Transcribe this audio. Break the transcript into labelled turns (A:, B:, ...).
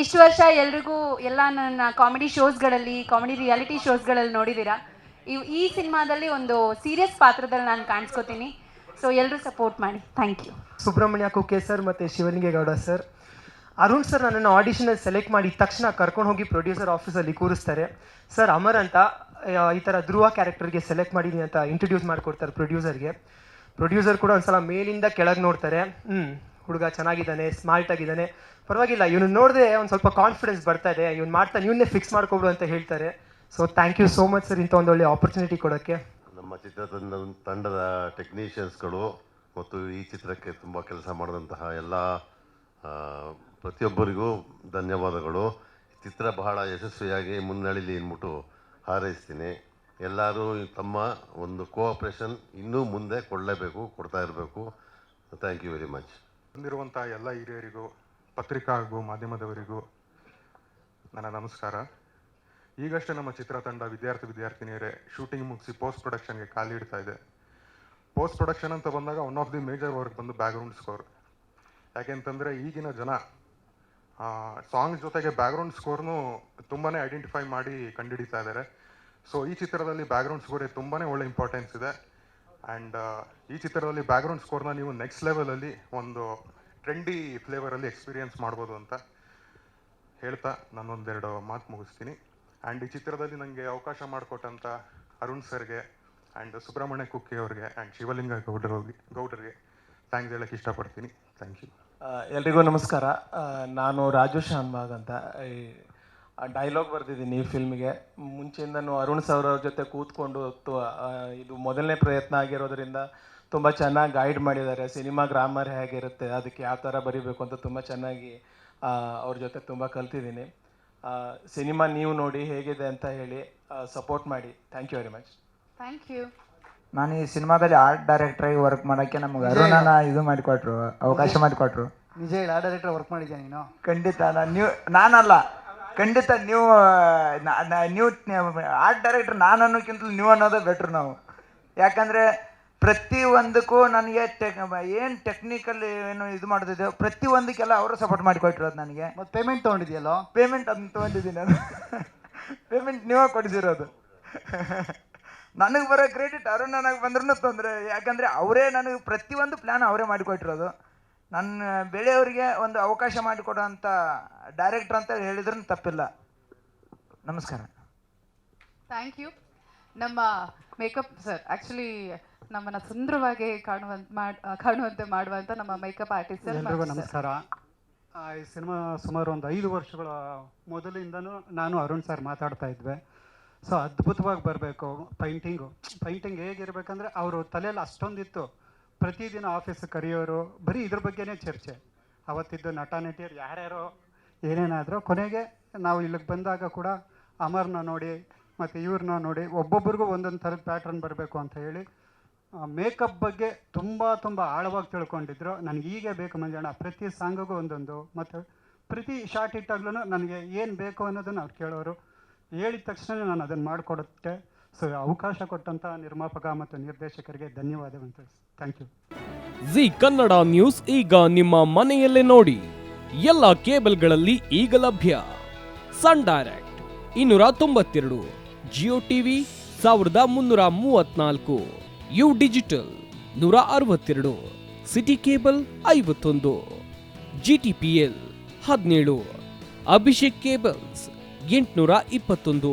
A: ಇಷ್ಟು ವರ್ಷ ಎಲ್ರಿಗೂ ಎಲ್ಲ ನನ್ನ ಕಾಮಿಡಿ ಶೋಸ್ಗಳಲ್ಲಿ ಕಾಮಿಡಿ ರಿಯಾಲಿಟಿ ಶೋಸ್ಗಳಲ್ಲಿ ನೋಡಿದ್ದೀರಾ? ಇವ್ ಈ ಸಿನಿಮಾದಲ್ಲಿ ಒಂದು ಸೀರಿಯಸ್ ಪಾತ್ರದಲ್ಲಿ ನಾನು ಕಾಣಿಸ್ಕೋತೀನಿ. ಸೊ ಎಲ್ಲರೂ ಸಪೋರ್ಟ್ ಮಾಡಿ. Thank you
B: Subramanya Kukke sir ಮತ್ತು ಶಿವಲಿಂಗೇಗೌಡ ಸರ್. ಅರುಣ್ ಸರ್ ನನ್ನನ್ನು ಆಡಿಷನಲ್ಲಿ ಸೆಲೆಕ್ಟ್ ಮಾಡಿದ ತಕ್ಷಣ ಕರ್ಕೊಂಡು ಹೋಗಿ ಪ್ರೊಡ್ಯೂಸರ್ ಆಫೀಸಲ್ಲಿ ಕೂರಿಸ್ತಾರೆ. ಸರ್ ಅಮರ್ ಅಂತ ಈ ಥರ ಧ್ರುವ ಕ್ಯಾರೆಕ್ಟರ್ಗೆ ಸೆಲೆಕ್ಟ್ ಮಾಡಿದ್ದೀನಿ ಅಂತ ಇಂಟ್ರೊಡ್ಯೂಸ್ ಮಾಡಿಕೊಡ್ತಾರೆ ಪ್ರೊಡ್ಯೂಸರ್ಗೆ ಪ್ರೊಡ್ಯೂಸರ್ ಕೂಡ ಒಂದ್ಸಲ ಮೇಲಿಂದ ಕೆಳಗೆ ನೋಡ್ತಾರೆ. ಹ್ಞೂ ಹುಡುಗ ಚೆನ್ನಾಗಿದ್ದಾನೆ ಸ್ಮಾರ್ಟ್ ಆಗಿದ್ದಾನೆ. ಪರವಾಗಿಲ್ಲ, ಇವನು ನೋಡಿದ್ರೆ ಒಂದು ಸ್ವಲ್ಪ ಕಾನ್ಫಿಡೆನ್ಸ್ ಬರ್ತಾ ಇದೆ. ಇವ್ನು ಮಾಡ್ತಾನೆ, ಇವನ್ನೇ ಫಿಕ್ಸ್ ಮಾಡ್ಕೊಬಿಡು ಅಂತ ಹೇಳ್ತಾರೆ. So thank you so much sir ಇಂಥ ಒಂದು ಒಳ್ಳೆ ಆಪರ್ಚುನಿಟಿ ಕೊಡೋಕ್ಕೆ.
C: ನಮ್ಮ ಚಿತ್ರತಂಡ ತಂಡದ ಟೆಕ್ನಿಷಿಯನ್ಸ್ಗಳು ಮತ್ತು ಈ ಚಿತ್ರಕ್ಕೆ ತುಂಬ ಕೆಲಸ ಮಾಡಿದಂತಹ ಎಲ್ಲ ಪ್ರತಿಯೊಬ್ಬರಿಗೂ ಧನ್ಯವಾದಗಳು. ಚಿತ್ರ ಬಹಳ ಯಶಸ್ವಿಯಾಗಿ ಮುನ್ನಡೀಲಿ ಅಂದ್ಬಿಟ್ಟು ಹಾರೈಸ್ತೀನಿ. ಎಲ್ಲರೂ ತಮ್ಮ ಒಂದು ಕೋಆಪ್ರೇಷನ್ ಇನ್ನೂ ಮುಂದೆ ಕೊಡಲೇಬೇಕು, ಕೊಡ್ತಾ ಇರಬೇಕು. ಥ್ಯಾಂಕ್ ಯು ವೆರಿ ಮಚ್
D: ಬಂದಿರುವಂಥ ಎಲ್ಲ ಹಿರಿಯರಿಗೂ ಪತ್ರಿಕಾ ಮಾಧ್ಯಮದವರಿಗೂ ನನ್ನ ನಮಸ್ಕಾರ. ಈಗಷ್ಟೇ ನಮ್ಮ ಚಿತ್ರತಂಡ ವಿದ್ಯಾರ್ಥಿ ವಿದ್ಯಾರ್ಥಿನಿಯರೇ ಶೂಟಿಂಗ್ ಮುಗಿಸಿ ಪೋಸ್ಟ್ ಪ್ರೊಡಕ್ಷನ್ಗೆ ಕಾಲಿಡ್ತಾ ಇದೆ. ಪೋಸ್ಟ್ ಪ್ರೊಡಕ್ಷನ್ ಅಂತ ಬಂದಾಗ one of the major work ಬಂದು ಬ್ಯಾಕ್ಗ್ರೌಂಡ್ ಸ್ಕೋರ್ ಯಾಕೆಂತಂದರೆ ಈಗಿನ ಜನ ಸಾಂಗ್ ಜೊತೆಗೆ ಬ್ಯಾಕ್ಗ್ರೌಂಡ್ ಸ್ಕೋರ್ನು ತುಂಬಾ ಐಡೆಂಟಿಫೈ ಮಾಡಿ ಕಂಡುಹಿಡಿತಾ ಇದ್ದಾರೆ. ಸೊ ಈ ಚಿತ್ರದಲ್ಲಿ ಬ್ಯಾಕ್ಗ್ರೌಂಡ್ ಸ್ಕೋರಿಗೆ ತುಂಬಾ ಒಳ್ಳೆ ಇಂಪಾರ್ಟೆನ್ಸ್ ಇದೆ. ಆ್ಯಂಡ್ ಈ ಚಿತ್ರದಲ್ಲಿ ಬ್ಯಾಕ್ಗ್ರೌಂಡ್ ಸ್ಕೋರ್ನ ನೀವು ನೆಕ್ಸ್ಟ್ ಲೆವೆಲಲ್ಲಿ ಒಂದು ಟ್ರೆಂಡಿ ಫ್ಲೇವರಲ್ಲಿ ಎಕ್ಸ್ಪೀರಿಯನ್ಸ್ ಮಾಡ್ಬೋದು ಅಂತ ಹೇಳ್ತಾ ನಾನೊಂದೆರಡು ಮಾತು ಮುಗಿಸ್ತೀನಿ. ಆ್ಯಂಡ್ ಈ ಚಿತ್ರದಲ್ಲಿ ನನಗೆ ಅವಕಾಶ ಮಾಡಿಕೊಟ್ಟಂಥ ಅರುಣ್ ಸರ್ಗೆ ಆ್ಯಂಡ್ ಸುಬ್ರಹ್ಮಣ್ಯ ಕುಕ್ಕೆ ಅವ್ರಿಗೆ ಆ್ಯಂಡ್ ಶಿವಲಿಂಗ ಗೌಡರಿಗೆ ಗೌಡರಿಗೆ ಥ್ಯಾಂಕ್ಸ್ ಹೇಳಕ್ಕೆ ಇಷ್ಟಪಡ್ತೀನಿ. ಥ್ಯಾಂಕ್ ಯು
E: ಎಲ್ರಿಗೂ ನಮಸ್ಕಾರ. ನಾನು ರಾಜು ಶಾನ್ಭಾಗ್ ಅಂತ. ಈ ಡೈಲಾಗ್ ಬರೆದಿದ್ದೀನಿ ಈ ಫಿಲ್ಮ್ಗೆ ಮುಂಚೆಯಿಂದನೂ ಅರುಣ್ ಸರ್ ಅವ್ರ ಜೊತೆ ಕೂತ್ಕೊಂಡು ತು- ಇದು ಮೊದಲನೇ ಪ್ರಯತ್ನ ಆಗಿರೋದ್ರಿಂದ ತುಂಬ ಚೆನ್ನಾಗಿ ಗೈಡ್ ಮಾಡಿದ್ದಾರೆ. ಸಿನಿಮಾ ಗ್ರಾಮರ್ ಹೇಗಿರುತ್ತೆ ಅದಕ್ಕೆ ಯಾವ ಥರ ಬರೀಬೇಕು ಅಂತ ತುಂಬ ಚೆನ್ನಾಗಿ ಅವ್ರ ಜೊತೆ ತುಂಬ ಕಲ್ತಿದ್ದೀನಿ. ಸಿನಿಮಾ ನೀವು ನೋಡಿ ಹೇಗಿದೆ ಅಂತ ಹೇಳಿ ಸಪೋರ್ಟ್ ಮಾಡಿ. Thank you very much
A: thank you
F: ನಾನು ಈ ಸಿನಿಮಾದಲ್ಲಿ ಆರ್ಟ್ ಡೈರೆಕ್ಟರಾಗಿ ವರ್ಕ್ ಮಾಡೋಕ್ಕೆ ನಮ್ಗೆ ಅರುಣನ ಇದು ಮಾಡಿಕೊಟ್ರು ಅವಕಾಶ ಮಾಡಿಕೊಟ್ರು.
G: ನಿಜ ಹೇಳಿ ಆ ಡೈರೆಕ್ಟರ್ ವರ್ಕ್ ಮಾಡಿದ್ಯಾ ನೀನು?
F: ಖಂಡಿತ ನಾನು ನೀವು ನಾನಲ್ಲ. ಖಂಡಿತ ನೀವು ನೀವು ಆರ್ಟ್ ಡೈರೆಕ್ಟರ್ ನಾನು ಅನ್ನೋಕ್ಕಿಂತಲೂ ನೀವು ಅನ್ನೋದೇ ಬೆಟ್ರ್ ನಾವು. ಯಾಕಂದರೆ ಪ್ರತಿ ಒಂದಕ್ಕೂ ನನಗೆ ಟೆಕ್ ಏನು ಟೆಕ್ನಿಕಲ್ ಏನು ಇದು ಮಾಡ್ತಿದ್ದೆ ಪ್ರತಿ ಒಂದಕ್ಕೆಲ್ಲ ಅವರು ಸಪೋರ್ಟ್ ಮಾಡಿಕೊಟ್ಟಿರೋದು ನನಗೆ.
G: ಮತ್ತು ಪೇಮೆಂಟ್ ತೊಗೊಂಡಿದ್ಯಲ್ಲೋ?
F: ಪೇಮೆಂಟ್ ಅದನ್ನ ತೊಗೊಂಡಿದ್ದೀನಿ ನಾನು. ಪೇಮೆಂಟ್ ನೀವೇ ಕೊಡಿಸಿರೋದು. ನನಗೆ ಬರೋ ಕ್ರೆಡಿಟ್ ಅರುಣ್ ನನಗೆ ಬಂದ್ರೂ ತೊಂದರೆ. ಯಾಕಂದರೆ ಅವರೇ ನನಗೆ ಪ್ರತಿಯೊಂದು ಪ್ಲ್ಯಾನ್ ಅವರೇ ಮಾಡಿಕೊಟ್ಟಿರೋದು. ನನ್ನ ಬೆಳೆಯವರಿಗೆ ಒಂದು ಅವಕಾಶ ಮಾಡಿಕೊಡೋ ಡೈರೆಕ್ಟರ್ ಡೈರೆಕ್ಟ್ರ್ ಅಂತ ಹೇಳಿದ್ರೂ ತಪ್ಪಿಲ್ಲ. ನಮಸ್ಕಾರ.
H: ಥ್ಯಾಂಕ್ ಯು ನಮ್ಮ ಮೇಕಪ್ ಸರ್ ಆ್ಯಕ್ಚುಲಿ ನಮ್ಮನ್ನ ಸುಂದರವಾಗಿ ಕಾಣುವಂತ ಮಾಡ್ ಕಾಣುವಂತೆ ಮಾಡುವಂತ ನಮ್ಮ ಮೇಕಪ್ ಆರ್ಟಿಸ್ಟ್
G: ಎಲ್ರಿಗೂ ನಮಸ್ಕಾರ. ಈ ಸಿನಿಮಾ ಸುಮಾರು ಒಂದು ಐದು ವರ್ಷಗಳ ಮೊದಲಿಂದನೂ ನಾನು ಅರುಣ್ ಸರ್ ಮಾತಾಡ್ತಾ ಇದ್ವಿ ಸೊ ಅದ್ಭುತವಾಗಿ ಬರಬೇಕು ಪೈಂಟಿಂಗು ಪೈಂಟಿಂಗ್ ಹೇಗಿರ್ಬೇಕಂದ್ರೆ ಅವರು ತಲೆಯಲ್ಲಿ ಅಷ್ಟೊಂದಿತ್ತು. ಪ್ರತಿದಿನ ಆಫೀಸ್ ಕರೆಯೋರು, ಬರೀ ಇದ್ರ ಬಗ್ಗೆನೇ ಚರ್ಚೆ. ಅವತ್ತಿದ್ದು ನಟ ನಟಿಯರು ಯಾರ್ಯಾರೋ, ಏನೇನಾದರೂ ಕೊನೆಗೆ ನಾವು ಇಲ್ಲಿಗೆ ಬಂದಾಗ ಕೂಡ ಅಮರ್ನ ನೋಡಿ ಮತ್ತು ಇವ್ರನ್ನ ನೋಡಿ ಒಬ್ಬೊಬ್ರಿಗೂ ಒಂದೊಂದು ಥರದ ಪ್ಯಾಟ್ರನ್ ಬರಬೇಕು ಅಂತ ಹೇಳಿ ಮೇಕಪ್ ಬಗ್ಗೆ ತುಂಬ ತುಂಬ ಆಳವಾಗಿ ತಿಳ್ಕೊಂಡಿದ್ರು. ನನಗೆ ಹೀಗೆ ಬೇಕು ಮಂಜಣ್ಣ, ಪ್ರತಿ ಸಾಂಗಿಗೂ ಒಂದೊಂದು ಮತ್ತು ಪ್ರತಿ ಶಾರ್ಟ್ ಇಟ್ಟಾಗ್ಲೂ ನನಗೆ ಏನು ಬೇಕು ಅನ್ನೋದನ್ನು ಅವ್ರು ಕೇಳೋರು. ಹೇಳಿದ ತಕ್ಷಣ ನಾನು ಅದನ್ನು ಮಾಡಿಕೊಡುತ್ತೆ. ಸೊ ಅವಕಾಶ ಕೊಟ್ಟಂತ ನಿರ್ಮಾಪಕ ಮತ್ತು ನಿರ್ದೇಶಕರಿಗೆ ಧನ್ಯವಾದಗಳು. Thank you
I: Zee Kannada news ಈಗ ನಿಮ್ಮ ಮನೆಯಲ್ಲೇ ನೋಡಿ. ಎಲ್ಲ ಕೇಬಲ್ಗಳಲ್ಲಿ ಈಗ ಲಭ್ಯ. ಸನ್ ಡೈರೆಕ್ಟ್ ಇನ್ನೂರ ತೊಂಬತ್ತೆರಡು ಜಿಯೋ ಟಿವಿ ಸಾವಿರದ ಮುನ್ನೂರ ಮೂವತ್ನಾಲ್ಕು ಯು ಡಿಜಿಟಲ್ ನೂರ ಅರವತ್ತೆರಡು ಸಿಟಿ ಕೇಬಲ್ ಐವತ್ತೊಂದು ಜಿ ಟಿ ಪಿ ಎಲ್ ಹದಿನೇಳು ಅಭಿಷೇಕ್ ಕೇಬಲ್ಸ್ ಎಂಟುನೂರ ಇಪ್ಪತ್ತೊಂದು.